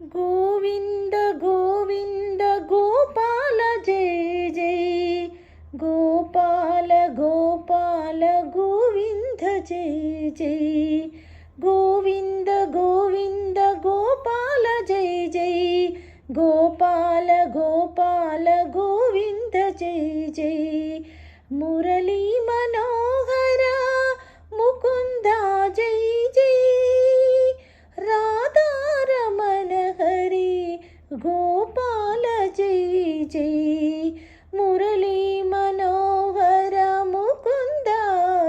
గోవింద గోవింద గోపాల జయ జయ గోపాల గోపాల గోవింద జయ జయ గోవింద గోవింద గోపాల జయ జయ గోపాల గోపాల గోవింద జయ జయ మురళీ మనో జై. మురళీ మనోహర ముకుంద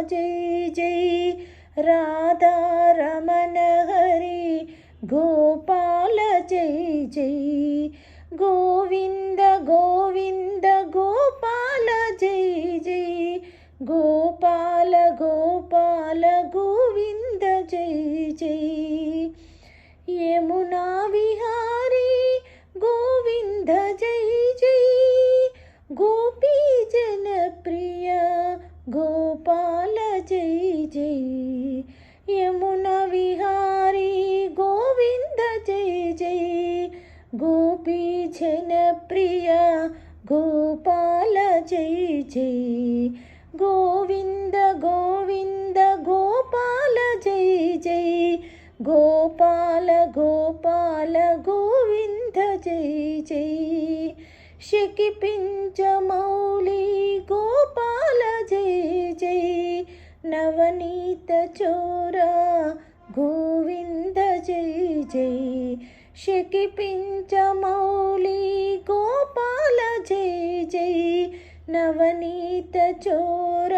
జై జై. రాధారమణ హరి. గోపాల జై జై. గోవింద గోవింద గోపాల జై జై. గోపాల గోపాల గోవింద జై జై. గోపీ జనప్రియ గోపాల జై జై. గోవింద గోవింద గోపాల జై జై. గోపాల గోపాల గోవింద జై జై. శకిపించ మౌళి గోపాల జై జై. నవనీత చోర శకిపించమౌళి గోపాల జయ జయ నవనీత చోర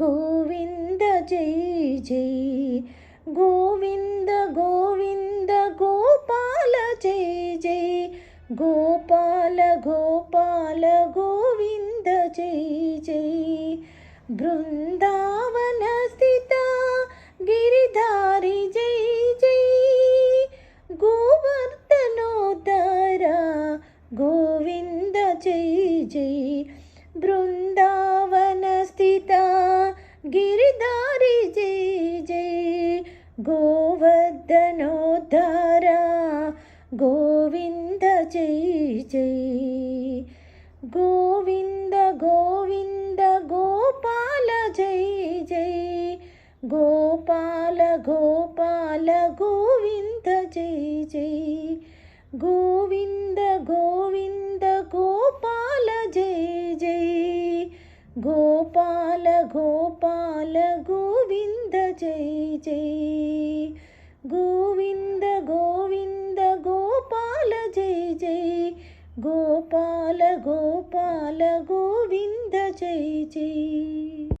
గోవింద జయ జయ గోవింద గోవింద గోపాల జయ జయ గోపాల గోపాల గోవింద జయ జయ బృందా గోవింద జై జై. బృందావన స్థిత గిరిధారి జై జై. గోవర్ధనోద్ధార గోవింద జై జై. గోవింద గోవింద గోపాల జై జై. గోపాల గోపాల గోవింద జై జై. గోవింద గో గోపాల జయ జయ గోపాల గోపాల గోవింద జయ జయ గోవింద గోవింద గోపాల జయ జయ గోపాల గోపాల గోవింద జయ జయ